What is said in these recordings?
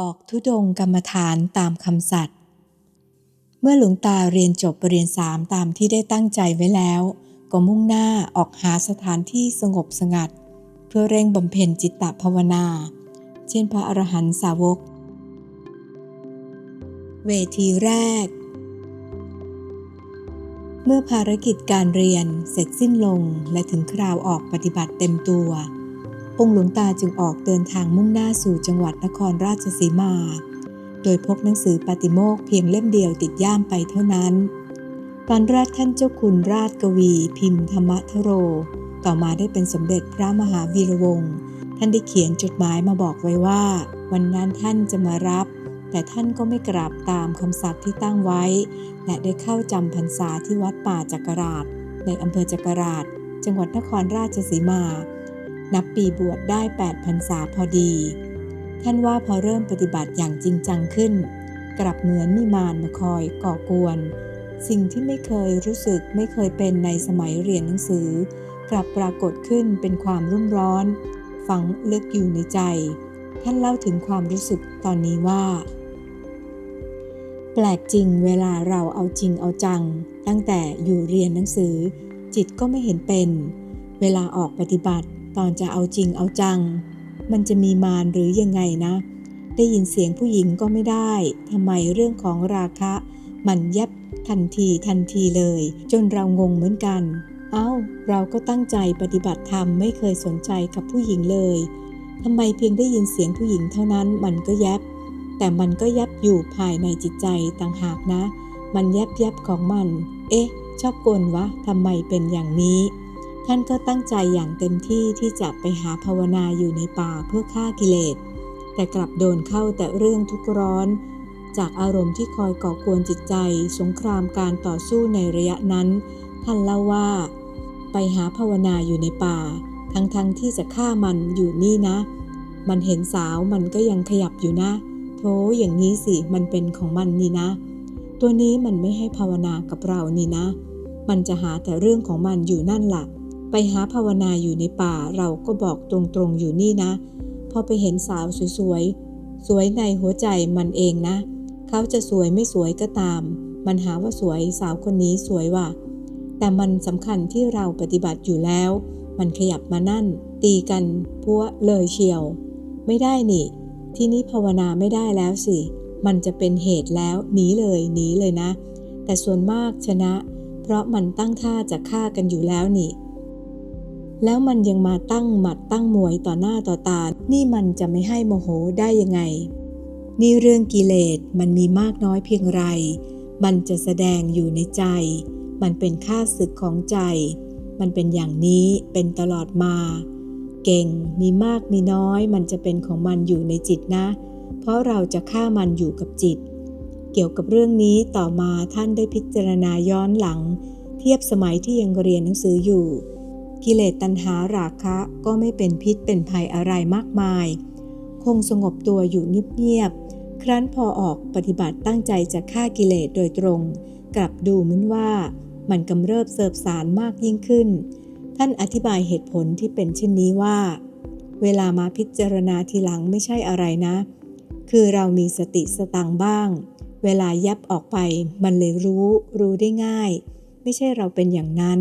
ออกทุดงกรรมฐานตามคำสัตย์เมื่อหลวงตาเรียนจบปรริญญาสามตามที่ได้ตั้งใจไว้แล้ว ก็มุ่งหน้าออกหาสถานที่สงบสงัด เพื่อเร่งบำเพ็ญจิตตภาวนา เช่นพระอรหันตสาวก เวทีแรก เมื่อภารกิจการเรียนเสร็จสิ้นลงและถึงคราวออกปฏิบัติเต็มตัว องค์หลวงตาจึงออกเดินทางมุ่งหน้าสู่จังหวัดนครราชสีมา โดยพกหนังสือปฏิโมกเพียงเล่มเดียวติดย่ามไปเท่านั้น ตอนแรกท่านเจ้าคุณราชกวี พิมพ์ธรรมทโร ต่อมาได้เป็นสมเด็จพระมหาวีระวงศ์ท่านได้เขียนจดหมายมาบอกไว้ว่า วันนั้นท่านจะมารับ แต่ท่านก็ไม่กราบตามคำสัตย์ที่ตั้งไว้ และได้เข้าจำพรรษาที่วัดป่าจักราช ในอำเภอจักราช จังหวัดนครราชสีมา นับปีบวชได้8พรรษาพอดี ท่านว่าพอเริ่มปฏิบัติอย่างจริงจังขึ้น กลับเหมือนมีมารมาคอยก่อกวน สิ่งที่ไม่เคยรู้สึกไม่เคยเป็นในสมัยเรียนหนังสือ กลับปรากฏขึ้นเป็นความรุ่มร้อน ฝังลึกอยู่ในใจ ท่านเล่าถึงความรู้สึกตอนนี้ว่า แปลกจริงเวลาเราเอาจริงเอาจัง ตั้งแต่อยู่เรียนหนังสือ จิตก็ไม่เห็นเป็น เวลาออกปฏิบัติ ตอนจะเอาจริงเอาจัง มันจะมีมารหรือยังไงนะ ได้ยินเสียงผู้หญิงก็ไม่ได้ทำไมเรื่องของราคะ มันยับทันทีทันทีเลย จนเรางงเหมือนกัน เอา้า เราก็ตั้งใจปฏิบัติธรรมไม่เคยสนใจกับผู้หญิงเลยทำไมเพียงได้ยินเสียงผู้หญิงเท่านั้นมันก็ยับ แต่มันก็ยับอยู่ภายในจิตใจต่างหากนะ มันยับยับของมัน เอ๊ะ ชอบกลวะทำไมเป็นอย่างนี้ ท่านก็ตั้งใจอย่างเต็มที่ที่จะไปหาภาวนาอยู่ในป่าเพื่อฆ่ากิเลส แต่กลับโดนเข้าแต่เรื่องทุกร้อน จากอารมณ์ที่คอยก่อกวนจิตใจ สงครามการต่อสู้ในระยะนั้น ท่านเล่าว่า ไปหาภาวนาอยู่ในป่า ทั้งๆทที่จะฆ่ามันอยู่นี่นะ มันเห็นสาวมันก็ยังขยับอยู่นะโธอย่างนี้สิมันเป็นของมันนี่นะ ตัวนี้มันไม่ให้ภาวนากับเรานี่นะ มันจะหาแต่เรื่องของมันอยู่นั่นละ่ะ ไปหาภาวนาอยู่ในป่าเราก็บอกตรงๆอยู่นี่นะ พอไปเห็นสาวสวยๆ สวยในหัวใจมันเองนะ เขาจะสวยไม่สวยก็ตาม มันหาว่าสวยสาวคนนี้สวยว่ะ แต่มันสำคัญที่เราปฏิบัติอยู่แล้ว มันขยับมานั่น ตีกันพัวเลยเชียว ไม่ได้นี่ ที่นี้ภาวนาไม่ได้แล้วสิ มันจะเป็นเหตุแล้วหนีเลยหนีเลยนะ แต่ส่วนมากชนะ เพราะมันตั้งท่าจะฆ่ากันอยู่แล้วนี่ แล้วมันยังมาตั้งหมัดตั้งมวยต่อหน้าต่อตา นี่มันจะไม่ให้โมโหได้ยังไง นี่เรื่องกิเลสมันมีมากน้อยเพียงไร มันจะแสดงอยู่ในใจ มันเป็นค่าศึกของใจ มันเป็นอย่างนี้เป็นตลอดมา เก่งมีมากมีน้อย มันจะเป็นของมันอยู่ในจิตนะ เพราะเราจะฆ่ามันอยู่กับจิต เกี่ยวกับเรื่องนี้ต่อมาท่านได้พิจารณาย้อนหลัง เทียบสมัยที่ยังเรียนหนังสืออยู่ กิเลสตัณหาราคะก็ไม่เป็นพิษเป็นภัยอะไรมากมาย คงสงบตัวอยู่เงียบๆ ครั้นพอออกปฏิบัติตั้งใจจะฆ่ากิเลสโดยตรง กลับดูเหมือนว่ามันกำเริบเสบสารมากยิ่งขึ้น ท่านอธิบายเหตุผลที่เป็นเช่นนี้ว่า เวลามาพิจารณาทีหลังไม่ใช่อะไรนะ คือเรามีสติสตังบ้าง เวลายับออกไปมันเลยรู้ รู้ได้ง่าย ไม่ใช่เราเป็นอย่างนั้น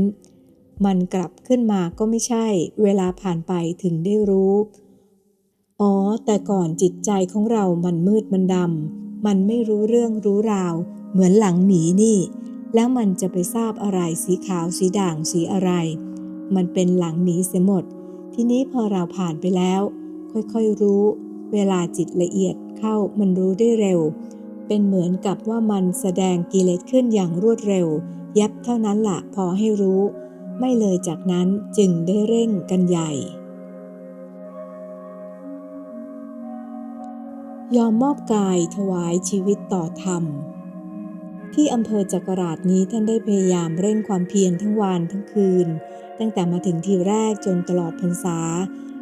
มันกลับขึ้นมาก็ไม่ใช่ เวลาผ่านไปถึงได้รู้ อ๋อ แต่ก่อนจิตใจของเรามันมืดมันดำ มันไม่รู้เรื่องรู้ราว เหมือนหลังหมีนี่ แล้วมันจะไปทราบอะไรสีขาวสีด่างสีอะไร มันเป็นหลังหมีเสียหมด ทีนี้พอเราผ่านไปแล้ว ค่อยๆรู้ เวลาจิตละเอียดเข้ามันรู้ได้เร็ว เป็นเหมือนกับว่ามันแสดงกิเลสขึ้นอย่างรวดเร็ว ยับเท่านั้นละพอให้รู้ ไม่เลยจากนั้นจึงได้เร่งกันใหญ่ ยอมมอบกายถวายชีวิตต่อธรรม ที่อำเภอจักราชนี้ท่านได้พยายามเร่งความเพียรทั้งวันทั้งคืน ตั้งแต่มาถึงทีแรกจนตลอดพรรษา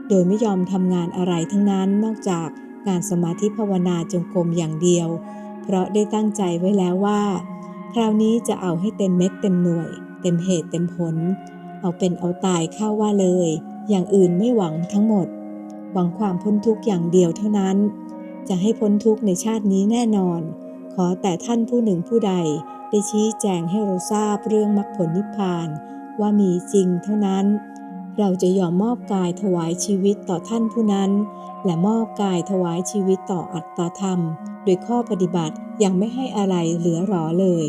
โดยไม่ยอมทำงานอะไรทั้งนั้นนอกจากงานสมาธิภาวนาจงกรมอย่างเดียว เพราะได้ตั้งใจไว้แล้วว่า คราวนี้จะเอาให้เต็มเม็ดเต็มหน่วย เต็มเหตุเต็มผล เอาเป็นเอาตายเข้าว่าเลย อย่างอื่นไม่หวังทั้งหมด หวังความพ้นทุกข์อย่างเดียวเท่านั้น จะให้พ้นทุกข์ในชาตินี้แน่นอน ขอแต่ท่านผู้หนึ่งผู้ใดได้ชี้แจงให้เราทราบเรื่องมรรคผลนิพพาน ว่ามีจริงเท่านั้น เราจะยอมมอบกายถวายชีวิตต่อท่านผู้นั้น และมอบกายถวายชีวิตต่ออัตตาธรรม โดยข้อปฏิบัติยังไม่ให้อะไรเหลือหรอเลย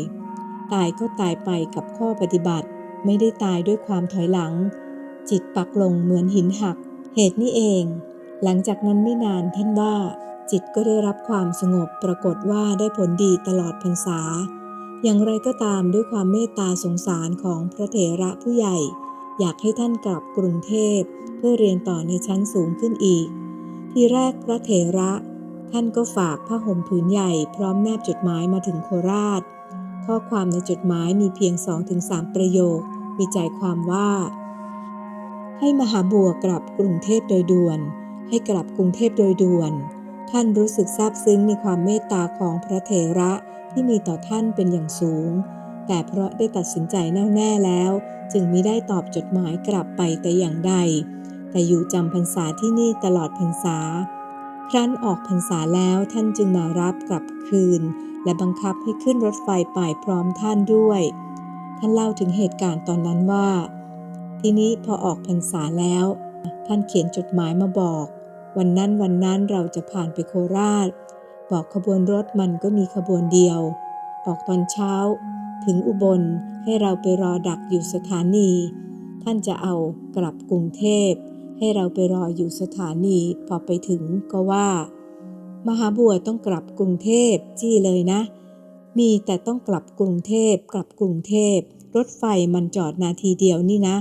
ตายก็ตายไปกับข้อปฏิบัติ ไม่ได้ตายด้วยความถอยหลัง จิตปักลงเหมือนหินหัก เหตุนี้เอง หลังจากนั้นไม่นานท่านว่า จิตก็ได้รับความสงบปรากฏว่าได้ผลดีตลอดพรรษา อย่างไรก็ตามด้วยความเมตตาสงสารของพระเถระผู้ใหญ่ อยากให้ท่านกลับกรุงเทพ เพื่อเรียนต่อในชั้นสูงขึ้นอีก ทีแรกพระเถระท่านก็ฝากผ้าห่มผืนใหญ่พร้อมแนบจดหมายมาถึงโคราช ข้อความในจดหมายมีเพียง 2-3 ประโยค มีใจความว่า ให้มหาบัวกลับกรุงเทพโดยด่วน ให้กลับกรุงเทพโดยด่วน ท่านรู้สึกซาบซึ้งในความเมตตาของพระเถระที่มีต่อท่านเป็นอย่างสูง แต่เพราะได้ตัดสินใจแน่วแน่แล้ว จึงมิได้ตอบจดหมายกลับไปแต่อย่างใด แต่อยู่จำพรรษาที่นี่ตลอดพรรษา ครั้นออกพรรษาแล้วท่านจึงมารับกลับคืน และบังคับให้ขึ้นรถไฟไปพร้อมท่านด้วย ท่านเล่าถึงเหตุการณ์ตอนนั้นว่า ทีนี้พอออกพรรษาแล้ว ท่านเขียนจดหมายมาบอก วันนั้นวันนั้นเราจะผ่านไปโคราช บอกขบวนรถมันก็มีขบวนเดียว ออกตอนเช้า ถึงอุบลให้เราไปรอดักอยู่สถานี ท่านจะเอากลับกรุงเทพให้เราไปรออยู่สถานีพอไปถึงก็ว่า มหาบัวต้องกลับกรุงเทพจี้เลยนะ มีแต่ต้องกลับกรุงเทพกลับกรุงเทพ รถไฟมันจอดนาทีเดียวนี่นะ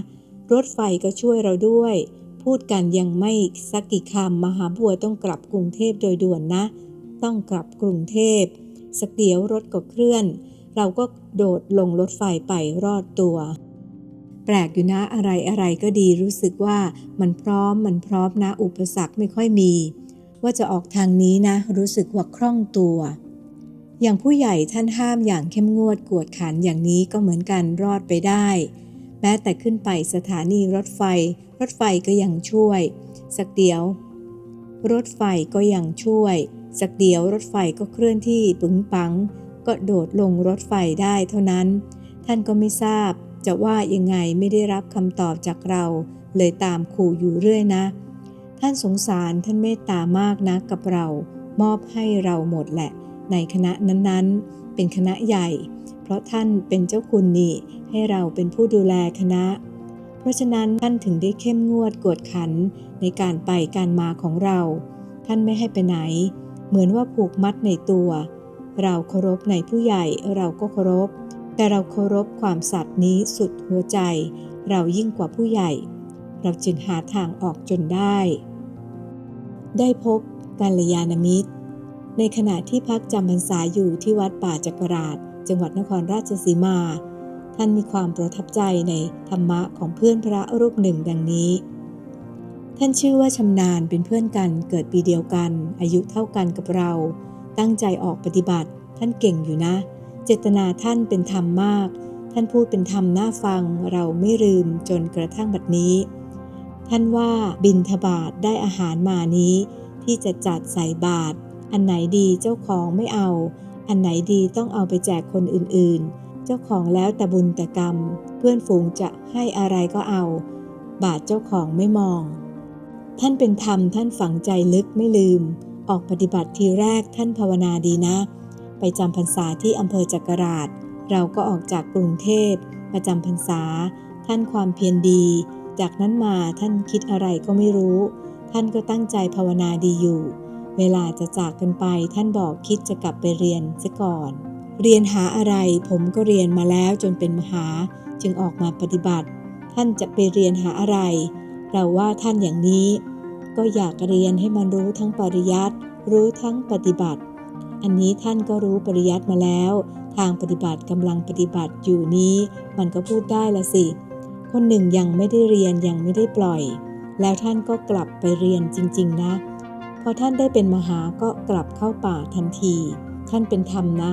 รถไฟก็ช่วยเราด้วย พูดกันยังไม่สักกี่คำมหาบัวต้องกลับกรุงเทพโดยด่วนนะ ต้องกลับกรุงเทพ สักเดียวรถก็เคลื่อน เราก็โดดลงรถไฟไปรอดตัวแปลกอยู่นะอะไรอะไรก็ดีรู้สึกว่ามันพร้อมมันพร้อมนะอุปสรรคไม่ค่อยมี ว่าจะออกทางนี้นะ รู้สึกว่าคล่องตัว อย่างผู้ใหญ่ท่านห้ามอย่างเข้มงวดกวดขันอย่างนี้ก็เหมือนกันรอดไปได้ แม้แต่ขึ้นไปสถานีรถไฟ รถไฟก็ยังช่วย สักเดียว รถไฟก็ยังช่วย สักเดียวรถไฟก็เคลื่อนที่ปึงปัง ก็โดดลงรถไฟได้เท่านั้น ท่านก็ไม่ทราบจะว่ายังไงไม่ได้รับคำตอบจากเรา เลยตามขู่อยู่เรื่อยนะ ท่านสงสารท่านเมตตามากนะกับเรา มอบให้เราหมดแหละ ในคณะนั้นๆ เป็นคณะใหญ่ เพราะท่านเป็นเจ้าคุณนี่ให้เราเป็นผู้ดูแลคณะ เพราะฉะนั้นท่านถึงได้เข้มงวดกวดขันในการไปการมาของเรา ท่านไม่ให้ไปไหน เหมือนว่าผูกมัดในตัว เราเคารพในผู้ใหญ่เราก็เคารพ แต่เราเคารพความสัตย์นี้สุดหัวใจ เรายิ่งกว่าผู้ใหญ่เราจึงหาทางออกจนได้ ได้พบกัลยาณมิตร ในขณะที่พักจำพรรษาอยู่ที่วัดป่าจักราช จังหวัดนครราชสีมา ท่านมีความประทับใจในธรรมะของเพื่อนพระรูปหนึ่งดังนี้ ท่านชื่อว่าชำนาญเป็นเพื่อนกันเกิดปีเดียวกัน อายุเท่ากันกับเรา ตั้งใจออกปฏิบัติ ท่านเก่งอยู่นะ เจตนาท่านเป็นธรรมมาก ท่านพูดเป็นธรรมน่าฟัง เราไม่ลืมจนกระทั่งบัดนี้ ท่านว่าบินทบาทได้อาหารมานี้ ที่จะจัดใส่บาตรอันไหนดีเจ้าของไม่เอา อันไหนดีต้องเอาไปแจกคนอื่นๆ เจ้าของแล้วแต่บุญแต่กรรม เพื่อนฝูงจะให้อะไรก็เอา บาทเจ้าของไม่มอง ท่านเป็นธรรมท่านฝังใจลึกไม่ลืม ออกปฏิบัติทีแรกท่านภาวนาดีนะ ไปจำพรรษาที่อำเภอจักราช เราก็ออกจากกรุงเทพประจำพรรษา ท่านความเพียรดี จากนั้นมาท่านคิดอะไรก็ไม่รู้ ท่านก็ตั้งใจภาวนาดีอยู่ เวลาจะจากกันไปท่านบอกคิดจะกลับไปเรียนซะก่อน เรียนหาอะไรผมก็เรียนมาแล้วจนเป็นมหาจึงออกมาปฏิบัติ ท่านจะไปเรียนหาอะไร เราว่าท่านอย่างนี้ ก็อยากเรียนให้มันรู้ทั้งปริยัติรู้ทั้งปฏิบัติ อันนี้ท่านก็รู้ปริยัติมาแล้ว ทางปฏิบัติกำลังปฏิบัติอยู่นี้ มันก็พูดได้ละสิ คนหนึ่งยังไม่ได้เรียนยังไม่ได้ปล่อย แล้วท่านก็กลับไปเรียนจริง ๆ นะ พอท่านได้เป็นมหาก็กลับเข้าป่าทันที ท่านเป็นธรรมนะ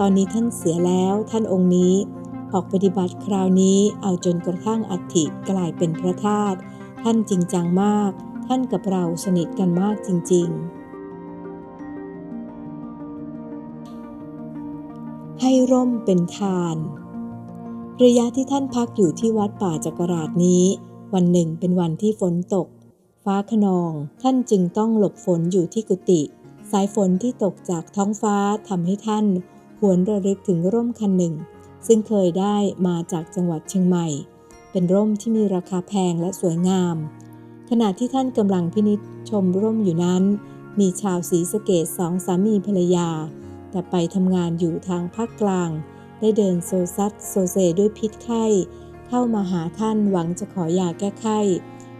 ตอนนี้ท่านเสียแล้วท่านองค์นี้ ออกปฏิบัติคราวนี้เอาจนกระทั่งอัฐิกลายเป็นพระธาตุท่านจริงจังมาก ท่านกับเราสนิทกันมากจริง ๆ ให้ร่มเป็นทาน ระยะที่ท่านพักอยู่ที่วัดป่าจักราชนี้ วันหนึ่งเป็นวันที่ฝนตก ฟ้าขนอง ท่านจึงต้องหลบฝนอยู่ที่กุฏิ สายฝนที่ตกจากท้องฟ้าทำให้ท่าน หวนระลึกถึงร่มคันหนึ่ง ซึ่งเคยได้มาจากจังหวัดเชียงใหม่ เป็นร่มที่มีราคาแพงและสวยงาม ขณะที่ท่านกำลังพินิจชมร่มอยู่นั้น มีชาวศรีสะเกดสองสามีภรรยา แต่ไปทำงานอยู่ทางภาคกลาง ได้เดินโซซัดโซเซด้วยพิษไข้ เข้ามาหาท่านหวังจะขอยาแก้ไข้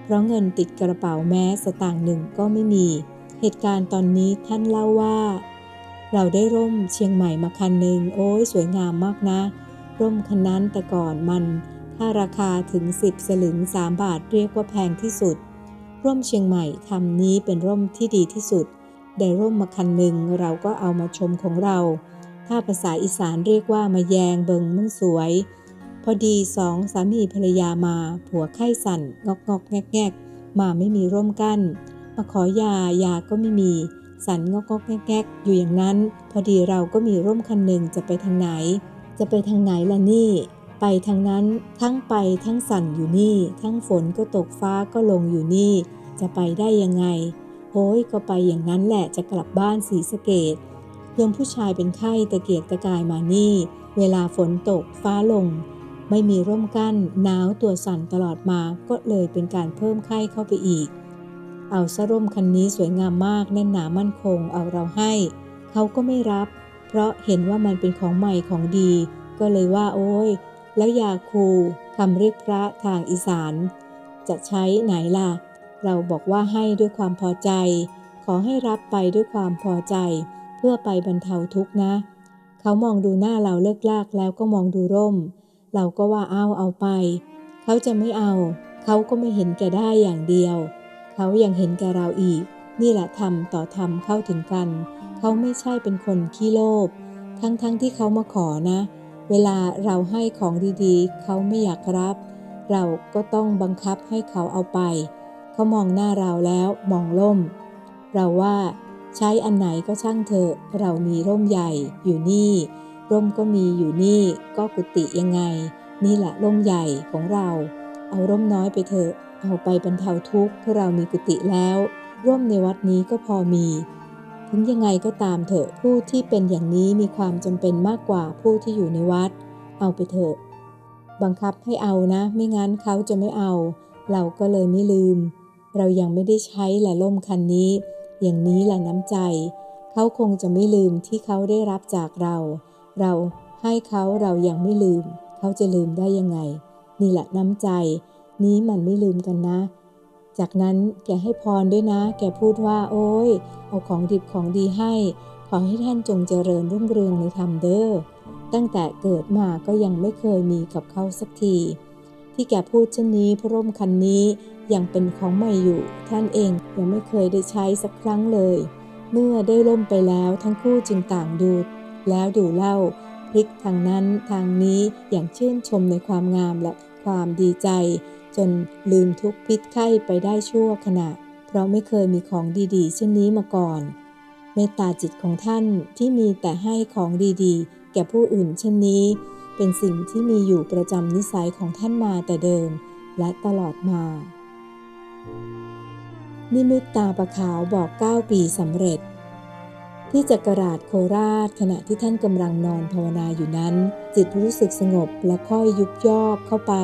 เพราะเงินติดกระเป๋าแม้สตางค์หนึ่งก็ไม่มี เหตุการณ์ตอนนี้ท่านเล่าว่า เราได้ร่มเชียงใหม่มาคันหนึ่งโอ้ยสวยงามมากนะ ร่มคันนั้นแต่ก่อนมันถ้าราคาถึง 10 สลึง 3 บาทเรียกว่าแพงที่สุด ร่มเชียงใหม่คำนี้เป็นร่มที่ดีที่สุด ได้ร่มมาคันหนึ่งเราก็เอามาชมของเรา ถ้าภาษาอีสานเรียกว่ามาแยงเบิงมันสวย พอดีสองสามีภรรยามาผัวไข้สั่นงอกงอกแงกแงกมาไม่มีร่มกั้น มาขอยายาก็ไม่มี สันงอกงอกแงกแงกอยู่อย่างนั้น พอดีเราก็มีร่มคันหนึ่งจะไปทางไหน จะไปทางไหนล่ะนี่ ไปทางนั้นทั้งไปทั้งสั่นอยู่นี่ ทั้งฝนก็ตกฟ้าก็ลงอยู่นี่ จะไปได้ยังไงโอ้ยก็ไปอย่างนั้นแหละจะกลับบ้านสีสเกดโยมผู้ชายเป็นไข้ตะเกียกตะกายมานี่ เวลาฝนตกฟ้าลง ไม่มีร่มกั้นหนาวตัวสั่นตลอดมาก็เลยเป็นการเพิ่มไข้เข้าไปอีก เอาสร่มคันนี้สวยงามมากแน่นหนามั่นคงเอาเราให้ เขาก็ไม่รับ เพราะเห็นว่ามันเป็นของใหม่ของดี ก็เลยว่าโอ้ย แล้วยาคูคำเรียกพระทางอีสาน จะใช้ไหนล่ะ เราบอกว่าให้ด้วยความพอใจ ขอให้รับไปด้วยความพอใจ เพื่อไปบรรเทาทุกข์นะ เขามองดูหน้าเราเลิกลากแล้วก็มองดูร่ม เราก็ว่าเอาเอาไป เขาจะไม่เอา เขาก็ไม่เห็นแก่ได้อย่างเดียว เขายังเห็นแก่เราอีก นี่แหละทำต่อทำเข้าถึงกัน เขาไม่ใช่เป็นคนขี้โลภ ทั้งๆทที่เขามาขอนะ เวลาเราให้ของดีๆ เขาไม่อยากรับ เราก็ต้องบังคับให้เขาเอาไป เขามองหน้าเราแล้วมองล่ม เราว่า ใช้อันไหนก็ช่างเถอะ เรามีร่มใหญ่อยู่นี่ ร่มก็มีอยู่นี่ ก็กุฏิยังไง นี่แหละร่มใหญ่ของเรา เอาร่มน้อยไปเถอะ เอาไปบรรเทาทุกข์เพราะเรามีกุฏิแล้ว ร่มในวัดนี้ก็พอมี ถึงยังไงก็ตามเถอะผู้ที่เป็นอย่างนี้มีความจำเป็นมากกว่าผู้ที่อยู่ในวัด เอาไปเถอะ บังคับให้เอานะ ไม่งั้นเขาจะไม่เอา เราก็เลยไม่ลืม เรายังไม่ได้ใช้แหละล่มคันนี้ อย่างนี้แหละน้ำใจ เขาคงจะไม่ลืมที่เขาได้รับจากเรา เราให้เขาเรายังไม่ลืม เขาจะลืมได้ยังไง นี่แหละน้ำใจ นี้มันไม่ลืมกันนะ จากนั้นแกให้พรด้วยนะ แกพูดว่า โอ้ย เอาของดิบของดีให้ ขอให้ท่านจงเจริญรุ่งเรืองในธรรมเด้อ ตั้งแต่เกิดมาก็ยังไม่เคยมีกับเขาสักที ที่แกพูดเช่นนี้เพราะร่มคันนี้ยังเป็นของใหม่อยู่ ท่านเองยังไม่เคยได้ใช้สักครั้งเลย เมื่อได้ร่มไปแล้วทั้งคู่จึงต่างดู แล้วดูเล่า พลิกทางนั้นทางนี้อย่างชื่นชมในความงามและความดีใจ จนลืมทุกพิษไข้ไปได้ชั่วขณะ เพราะไม่เคยมีของดีๆ เช่นนี้มาก่อนเมตตาจิตของท่านที่มีแต่ให้ของดีๆ แก่ผู้อื่นเช่นนี้ เป็นสิ่งที่มีอยู่ประจำนิสัยของท่านมาแต่เดิมและตลอดมา นิมิตตาประขาวบอก 9 ปีสำเร็จ ที่จักราชโคราชขณะที่ท่านกำลังนอนภาวนาอยู่นั้น จิตรู้สึกสงบและค่อยยุบย่อเข้าไป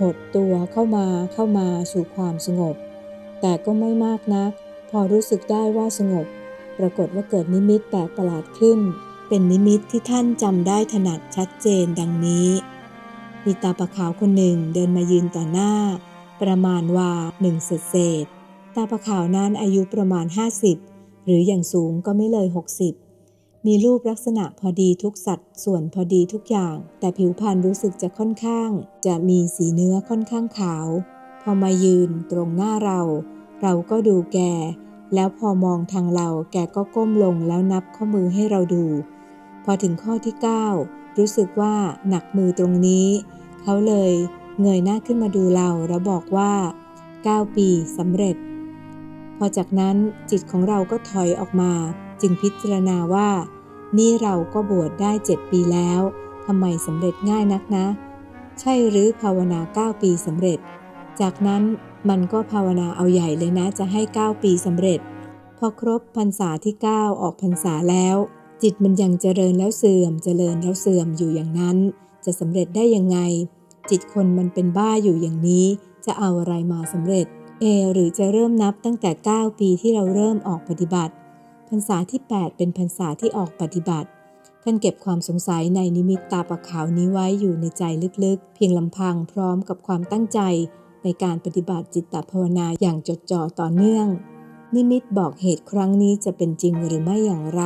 หดตัวเข้ามาเข้ามาสู่ความสงบ แต่ก็ไม่มากนัก พอรู้สึกได้ว่าสงบ ปรากฏว่าเกิดนิมิตแปลกประหลาดขึ้น เป็นนิมิตที่ท่านจำได้ถนัดชัดเจนดังนี้มีตาปะขาวคนหนึ่งเดินมายืนต่อหน้า ประมาณว่าหนึ่งเศษเศษตาปะขาวนั้นอายุประมาณ 50 หรืออย่างสูงก็ไม่เลย 60 มีรูปลักษณะพอดีทุกสัดส่วนพอดีทุกอย่าง แต่ผิวพรรณรู้สึกจะค่อนข้าง จะมีสีเนื้อค่อนข้างขาว พอมายืนตรงหน้าเรา เราก็ดูแก แล้วพอมองทางเราแกก็ก้มลงแล้วนับข้อมือให้เราดู พอถึงข้อที่ 9 รู้สึกว่าหนักมือตรงนี้ เขาเลยเงยหน้าขึ้นมาดูเราแล้วบอกว่า 9 ปีสำเร็จ พอจากนั้นจิตของเราก็ถอยออกมา จึงพิจารณาว่า นี่เราก็บวชได้เจ็ดปีแล้วทำไมสำเร็จง่ายนักนะ ใช่หรือภาวนาเก้าปีสำเร็จ จากนั้นมันก็ภาวนาเอาใหญ่เลยนะจะให้เก้าปีสำเร็จ พอครบพรรษาที่เก้าออกพรรษาแล้ว จิตมันยังเจริญแล้วเสื่อม เจริญแล้วเสื่อมอยู่อย่างนั้น จะสำเร็จได้ยังไง จิตคนมันเป็นบ้าอยู่อย่างนี้ จะเอาอะไรมาสำเร็จ เอ หรือจะเริ่มนับตั้งแต่ 9 ปีที่เราเริ่มออกปฏิบัติ พรรษาที่ 8 เป็นพรรษาที่ออกปฏิบัติท่านเก็บความสงสัยในนิมิตตาปะขาวนี้ไว้อยู่ในใจลึกๆ เพียงลำพังพร้อมกับความตั้งใจ ในการปฏิบัติจิตตภาวนาอย่างจดจ่อต่อเนื่อง นิมิตบอกเหตุครั้งนี้จะเป็นจริงหรือไม่อย่างไร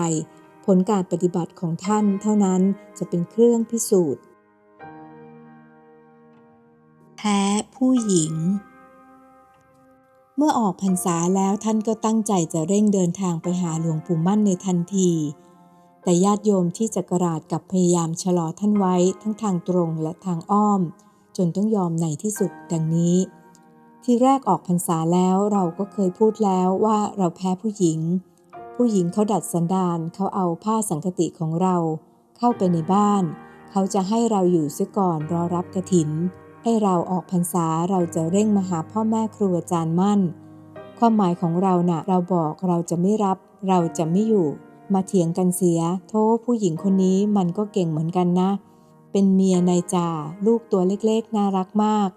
ผลการปฏิบัติของท่านเท่านั้นจะเป็นเครื่องพิสูจน์ แพ้ผู้หญิง เมื่อออกพรรษาแล้วท่านก็ตั้งใจจะเร่งเดินทางไปหาหลวงปู่มั่นในทันที แต่ญาติโยมที่จักราชกับพยายามชะลอท่านไว้ทั้งทางตรงและทางอ้อม จนต้องยอมในที่สุดดังนี้ ที่แรกออกพรรษาแล้วเราก็เคยพูดแล้วว่าเราแพ้ผู้หญิง ผู้หญิงเขาดัดสันดานเขาเอาผ้าสังคติของเรา เข้าไปในบ้าน เขาจะให้เราอยู่เสียก่อนรอรับกระถิน ให้เราออกพรรษาเราจะเร่งมาหาพ่อแม่ครูอาจารย์มั่น ความหมายของเรานะ่ะ เราบอกเราจะไม่รับ เราจะไม่อยู่ มาเถียงกันเสีย โทษผู้หญิงคนนี้มันก็เก่งเหมือนกันนะ เป็นเมียนายจ่าลูกตัวเล็กๆ น่ารักมาก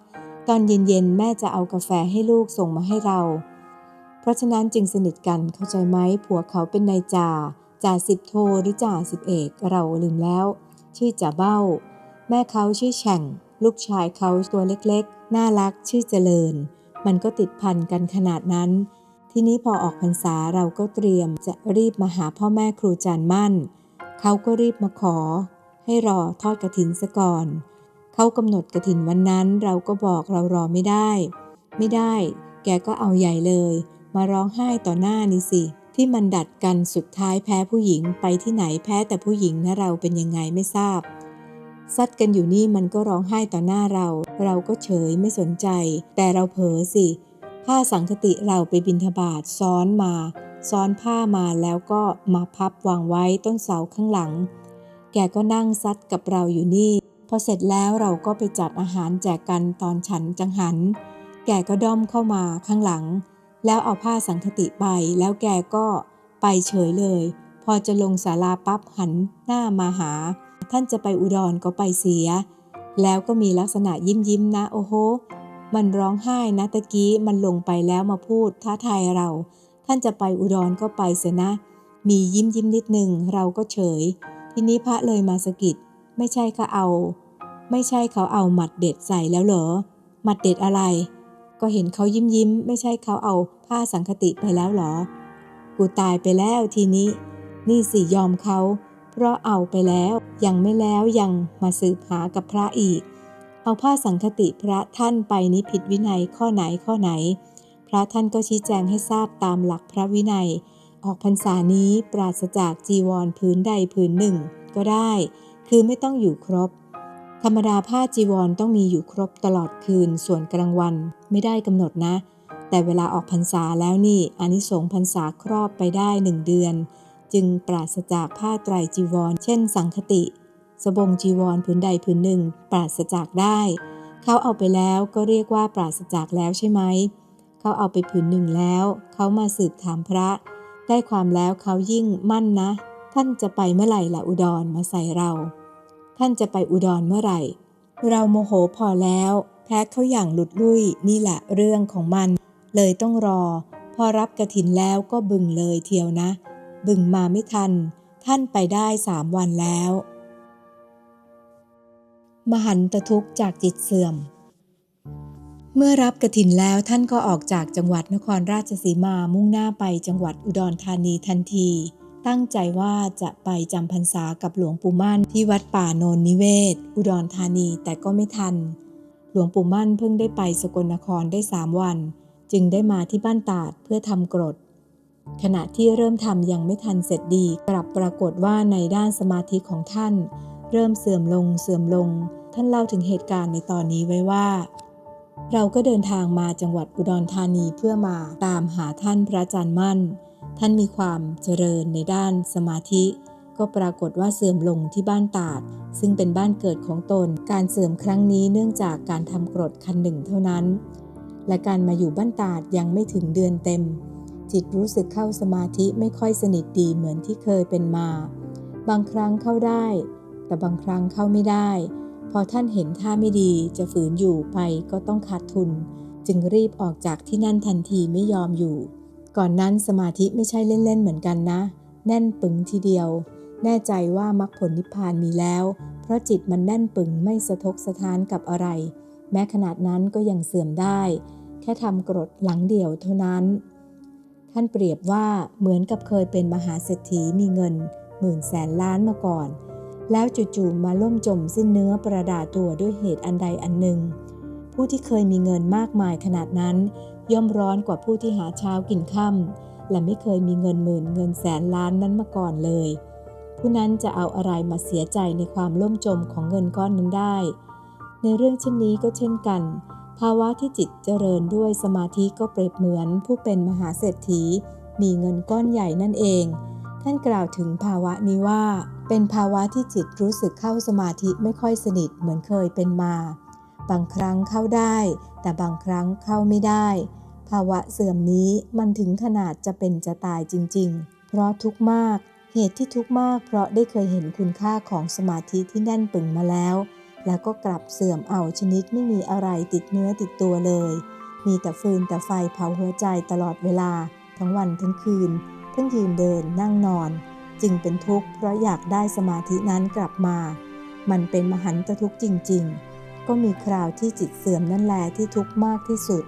ตอนเย็นๆแม่จะเอากาแฟให้ลูกส่งมาให้เรา เพราะฉะนั้นจึงสนิทกันเข้าใจไหมผัวเขาเป็นนายจ่าจ่าสิบโทหรือจ่าสิบเอกเราลืมแล้ว ชื่อจ่าเบ้า แม่เขาชื่อแฉ่ง ลูกชายเขาตัวเล็กๆ น่ารักชื่อเจริญ มันก็ติดพันกันขนาดนั้น ทีนี้พอออกพรรษาเราก็เตรียมจะรีบมาหาพ่อแม่ครูจานมั่น เขาก็รีบมาขอ ให้รอทอดกระถินซะก่อน เขากำหนดกระถินวันนั้นเราก็บอกเรารอไม่ได้ ไม่ได้ แกก็เอาใหญ่เลย มาร้องไห้ต่อหน้านี่สิ ที่มันดัดกันสุดท้ายแพ้ผู้หญิงไปที่ไหนแพ้แต่ผู้หญิงนะเราเป็นยังไงไม่ทราบ ซัดกันอยู่นี่มันก็ร้องไห้ต่อหน้าเรา เราก็เฉยไม่สนใจ แต่เราเผลอสิผ้าสังคติเราไปบินทบาทซ้อนมา ซ้อนผ้ามาแล้วก็มาพับวางไว้ต้นเสาข้างหลัง แกก็นั่งซัดกับเราอยู่นี่พอเสร็จแล้วเราก็ไปจัดอาหารแจกกันตอนฉันจังหัน แกก็ด้อมเข้ามาข้างหลัง แล้วเอาผ้าสังคติไป แล้วแกก็ไปเฉยเลย พอจะลงศาลาปั๊บหันหน้ามาหา ท่านจะไปอุดรก็ไปเสีย แล้วก็มีลักษณะยิ้มยิ้มนะ โอ้โห มันร้องไห้นะตะกี้มันลงไปแล้วมาพูดท้าทายเรา ท่านจะไปอุดรก็ไปเสียนะ มียิ้มยิ้มนิดหนึ่งเราก็เฉย ทีนี้พระเลยมาสะกิดไม่ใช่เขาเอา ไม่ใช่เขาเอาหมัดเด็ดใส่แล้วเหรอหมัดเด็ดอะไร ก็เห็นเขายิ้มยิ้ม ไม่ใช่เขาเอาผ้าสังคติไปแล้วหรอ กูตายไปแล้วทีนี้ นี่สิยอมเขา เพราะเอาไปแล้ว ยังไม่แล้วยังมาสืบหากับพระอีก เอาผ้าสังคติพระท่านไปนี้ผิดวินัยข้อไหนข้อไหน พระท่านก็ชี้แจงให้ทราบตามหลักพระวินัย ออกพรรษานี้ปราศจากจีวรพื้นใดพื้นหนึ่ง ก็ได้ คือไม่ต้องอยู่ครบ ธรรมดาผ้าจีวรต้องมีอยู่ครบตลอดคืนส่วนกลางวันไม่ได้กำหนดนะ แต่เวลาออกพรรษาแล้วนี่อานิสงส์พรรษาครอบไปได้หนึ่งเดือน จึงปราศจากผ้าไตรจีวร เช่น สังคติ สบงจีวรพื้นใดพื้นหนึ่ง ปราศจากได้ เขาเอาไปแล้วก็เรียกว่าปราศจากแล้วใช่ไหมเขาเอาไปผืนหนึ่งแล้ว เขามาสืบถามพระ ได้ความแล้วเขายิ่งมั่นนะ ท่านจะไปเมื่อไหร่ละอุดรมาใส่เรา ท่านจะไปอุดรเมื่อไหร่ เราโมโหพอแล้ว แพ้เขาอย่างหลุดลุ่ยนี่แหละเรื่องของมัน เลยต้องรอ พอรับกระถินแล้วก็บึงเลยเทียวนะ บึงมาไม่ทัน ท่านไปได้สามวันแล้ว มหันตทุกข์จากจิตเสื่อม เมื่อรับกระถินแล้วท่านก็ออกจากจังหวัดนครราชสีมามุ่งหน้าไปจังหวัดอุดรธานีทันที ตั้งใจว่าจะไปจำพรรษากับหลวงปู่มั่นที่วัดป่าโนนนิเวศ อุดรธานีแต่ก็ไม่ทัน หลวงปู่มั่นเพิ่งได้ไปสกลนครได้สามวัน จึงได้มาที่บ้านตาดเพื่อทำกรด ขณะที่เริ่มทำยังไม่ทันเสร็จดีกลับปรากฏว่าในด้านสมาธิของท่าน เริ่มเสื่อมลงเสื่อมลง ท่านเล่าถึงเหตุการณ์ในตอนนี้ไว้ว่า เราก็เดินทางมาจังหวัดอุดรธานีเพื่อมาตามหาท่านพระอาจารย์มั่น ท่านมีความเจริญในด้านสมาธิ ก็ปรากฏว่าเสื่อมลงที่บ้านตาด ซึ่งเป็นบ้านเกิดของตน การเสื่อมครั้งนี้เนื่องจากการทำกรดคันหนึ่งเท่านั้น และการมาอยู่บ้านตาดยังไม่ถึงเดือนเต็ม จิตรู้สึกเข้าสมาธิไม่ค่อยสนิทดีเหมือนที่เคยเป็นมา บางครั้งเข้าได้ แต่บางครั้งเข้าไม่ได้ พอท่านเห็นท่าไม่ดีจะฝืนอยู่ไปก็ต้องขาดทุน จึงรีบออกจากที่นั่นทันทีไม่ยอมอยู่ ก่อนนั้นสมาธิไม่ใช่เล่นๆเหมือนกันนะ แน่นปึงทีเดียว แน่ใจว่ามรรคผลนิพพานมีแล้ว เพราะจิตมันแน่นปึงไม่สะทกสะท้านกับอะไร แม้ขนาดนั้นก็ยังเสื่อมได้ แค่ทำกรดหลังเดียวเท่านั้น ท่านเปรียบว่าเหมือนกับเคยเป็นมหาเศรษฐีมีเงิน หมื่นแสนล้านมาก่อน แล้วจู่ๆมาล่มจมสิ้นเนื้อประดาตัวด้วยเหตุอันใดอันหนึ่งผู้ที่เคยมีเงินมากมายขนาดนั้น ย่อมร้อนกว่าผู้ที่หาเช้ากินค่ำและไม่เคยมีเงินหมื่นเงินแสนล้านนั้นมาก่อนเลย ผู้นั้นจะเอาอะไรมาเสียใจในความล่มจมของเงินก้อนนั้นได้ ในเรื่องเช่นนี้ก็เช่นกัน ภาวะที่จิตเจริญด้วยสมาธิก็เปรียบเหมือนผู้เป็นมหาเศรษฐี มีเงินก้อนใหญ่นั่นเอง ท่านกล่าวถึงภาวะนี้ว่า เป็นภาวะที่จิตรู้สึกเข้าสมาธิไม่ค่อยสนิทเหมือนเคยเป็นมา บางครั้งเข้าได้ แต่บางครั้งเข้าไม่ได้ ภาวะเสื่อมนี้มันถึงขนาดจะเป็นจะตายจริง ๆ เพราะทุกข์มาก เหตุที่ทุกข์มาก เพราะได้เคยเห็นคุณค่าของสมาธิที่แน่นปึงมาแล้ว แล้วก็กลับเสื่อมเอาชนิดไม่มีอะไรติดเนื้อติดตัวเลย มีแต่ฟืนแต่ไฟเผาหัวใจตลอดเวลา ทั้งวันทั้งคืน ทั้งยืนเดินนั่งนอน จึงเป็นทุกข์เพราะอยากได้สมาธินั้นกลับมา มันเป็นมหันตทุกข์จริง ๆ ก็มีคราวที่จิตเสื่อมนั่นแหละที่ทุกข์มากที่สุด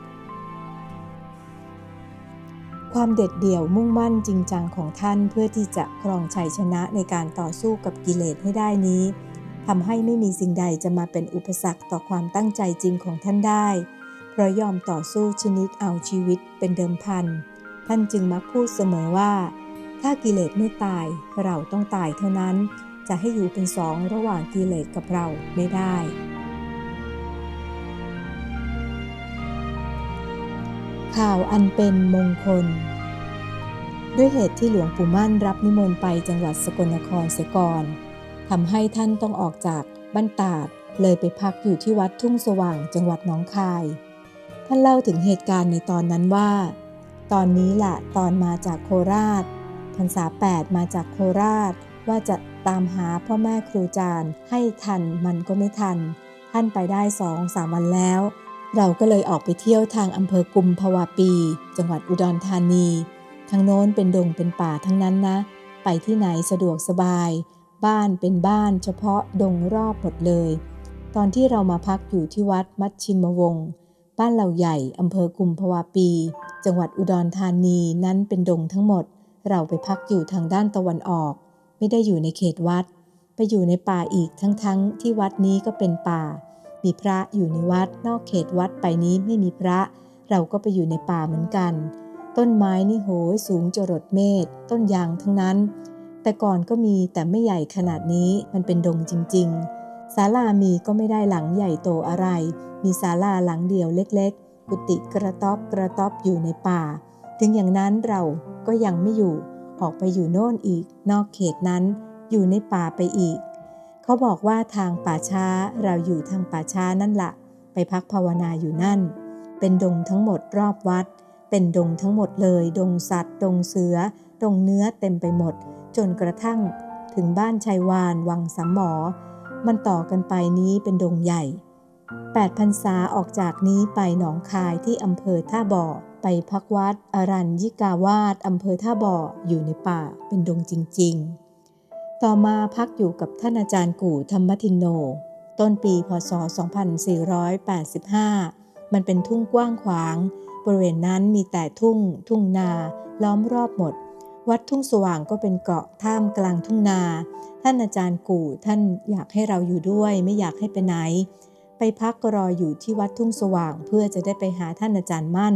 ความเด็ดเดี่ยวมุ่งมั่นจริงจังของท่านเพื่อที่จะครองชัยชนะในการต่อสู้กับกิเลสให้ได้นี้ทำให้ไม่มีสิ่งใดจะมาเป็นอุปสรรคต่อความตั้งใจจริงของท่านได้ เพราะยอมต่อสู้ชนิดเอาชีวิตเป็นเดิมพัน ท่านจึงมักพูดเสมอว่า ถ้ากิเลสไม่ตายเราต้องตายเท่านั้น จะให้อยู่เป็นสองระหว่างกิเลสกับเราไม่ได้ ข่าวอันเป็นมงคล ด้วยเหตุที่หลวงปู่มั่นรับนิมนต์ไปจังหวัดสกลนครเสียก่อนทำให้ท่านต้องออกจากบ้านตาดเลยไปพักอยู่ที่วัดทุ่งสว่างจังหวัดหนองคาย ท่านเล่าถึงเหตุการณ์ในตอนนั้นว่า ตอนนี้ละตอนมาจากโคราชพรรษาแปดมาจากโคราช ว่าจะตามหาพ่อแม่ครูจารย์ให้ทันมันก็ไม่ทัน ท่านไปได้สองสามวันแล้ว เราก็เลยออกไปเที่ยวทางอำเภอกุมภาวะปี จังหวัดอุดรธานี ทางโน้นเป็นดงเป็นป่าทั้งนั้นนะ ไปที่ไหนสะดวกสบาย บ้านเป็นบ้านเฉพาะดงรอบหมดเลย ตอนที่เรามาพักอยู่ที่วัดมัชชิมวงศ์บ้านเหล่าใหญ่อำเภอกุมภาวะปี จังหวัดอุดรธานีนั้นเป็นดงทั้งหมด เราไปพักอยู่ทางด้านตะวันออก ไม่ได้อยู่ในเขตวัด ไปอยู่ในป่าอีกทั้งๆทที่วัดนี้ก็เป็นป่า มีพระอยู่ในวัดนอกเขตวัดไปนี้ไม่มีพระ เราก็ไปอยู่ในป่าเหมือนกัน ต้นไม้นี่โหยสูงจรดเมฆต้นยางทั้งนั้น แต่ก่อนก็มีแต่ไม่ใหญ่ขนาดนี้มันเป็นดงจริง ๆศาลามีก็ไม่ได้หลังใหญ่โตอะไร มีศาลาหลังเดียวเล็ก ๆ กุฏิกระต๊อบกระต๊อบอยู่ในป่า ถึงอย่างนั้นเราก็ยังไม่อยู่ออกไปอยู่โน่นอีก นอกเขตนั้น อยู่ในป่าไปอีก เขาบอกว่าทางป่าช้าเราอยู่ทางป่าช้านั่นละไปพักภาวนาอยู่นั่น เป็นดงทั้งหมดรอบวัด เป็นดงทั้งหมดเลย ดงสัตว์ ดงเสือ ดงเนื้อเต็มไปหมด จนกระทั่ง ถึงบ้านชัยวานวังสามหมอ มันต่อกันไปนี้เป็นดงใหญ่แปดพรรษาออกจากนี้ไปหนองคายที่อำเภอท่าบ่อ ไปพักวัดอรัญญิกาวาสอำเภอท่าบ่ออยู่ในป่าเป็นดงจริง ๆ ต่อมาพักอยู่กับท่านอาจารย์กู่ธรรมทินโน ต้นปีพศ 2485 มันเป็นทุ่งกว้างขวาง บริเวณนั้นมีแต่ทุ่ง ทุ่งนา ล้อมรอบหมด วัดทุ่งสว่างก็เป็นเกาะท่ามกลางทุ่งนา ท่านอาจารย์กู่ท่านอยากให้เราอยู่ด้วยไม่อยากให้ไปไหน ไปพักรออยู่ที่วัดทุ่งสว่างเพื่อจะได้ไปหาท่านอาจารย์มั่น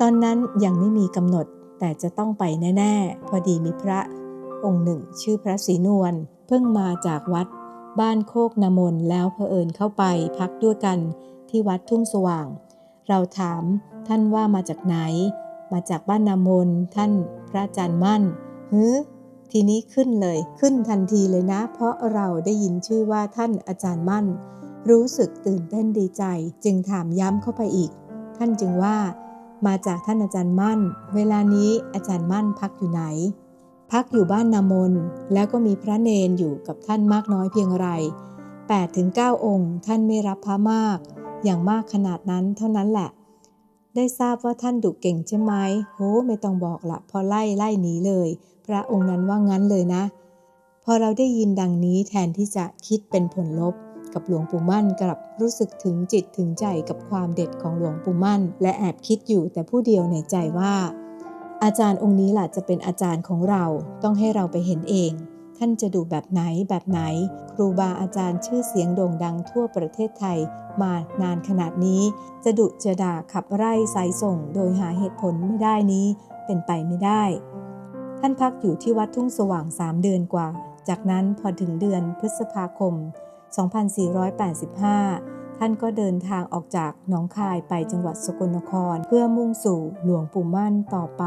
ตอนนั้นยังไม่มีกำหนดแต่จะต้องไปแน่ ๆ พอดีมีพระ องค์หนึ่ง ชื่อพระศรีนวลเพิ่งมาจากวัด บ้านโคกนามนแล้วเผอิญเข้าไปพักด้วยกันที่วัดทุ่งสว่าง เราถามท่านว่ามาจากไหน มาจากบ้านนามนท่านพระอาจารย์มั่นฮือทีนี้ขึ้นเลยขึ้นทันทีเลยนะ เพราะเราได้ยินชื่อว่าท่านอาจารย์มั่น รู้สึกตื่นเต้นดีใจ จึงถามย้ำเข้าไปอีก ท่านจึงว่า มาจากท่านอาจารย์มั่น เวลานี้อาจารย์มั่นพักอยู่ไหน พักอยู่บ้านนามน แล้วก็มีพระเนนอยู่กับท่านมากน้อยเพียงไร8ถึง9องค์ ท่านไม่รับพระมาก อย่างมากขนาดนั้นเท่านั้นแหละ ได้ทราบว่าท่านดุเก่งใช่ไหมโหไม่ต้องบอกละพอไล่ไล่หนีเลย พระองค์นั้นว่างั้นเลยนะ พอเราได้ยินดังนี้แทนที่จะคิดเป็นผลลบ กับหลวงปู่มั่นกลับรู้สึกถึงจิตถึงใจกับความเด็ดของหลวงปู่มั่น และแอบคิดอยู่แต่ผู้เดียวในใจว่า อาจารย์องค์นี้ล่ะจะเป็นอาจารย์ของเราต้องให้เราไปเห็นเอง ท่านจะดูแบบไหนแบบไหน ครูบาอาจารย์ชื่อเสียงโด่งดังทั่วประเทศไทยมานานขนาดนี้ จะดุจะด่าขับไล่สายส่งโดยหาเหตุผลไม่ได้นี้เป็นไปไม่ได้ ท่านพักอยู่ที่วัดทุ่งสว่างสามเดือนกว่า จากนั้นพอถึงเดือนพฤษภาคม 2485 ท่านก็เดินทางออกจากหนองคายไปจังหวัดสกลนคร เพื่อมุ่งสู่หลวงปู่มั่นต่อไป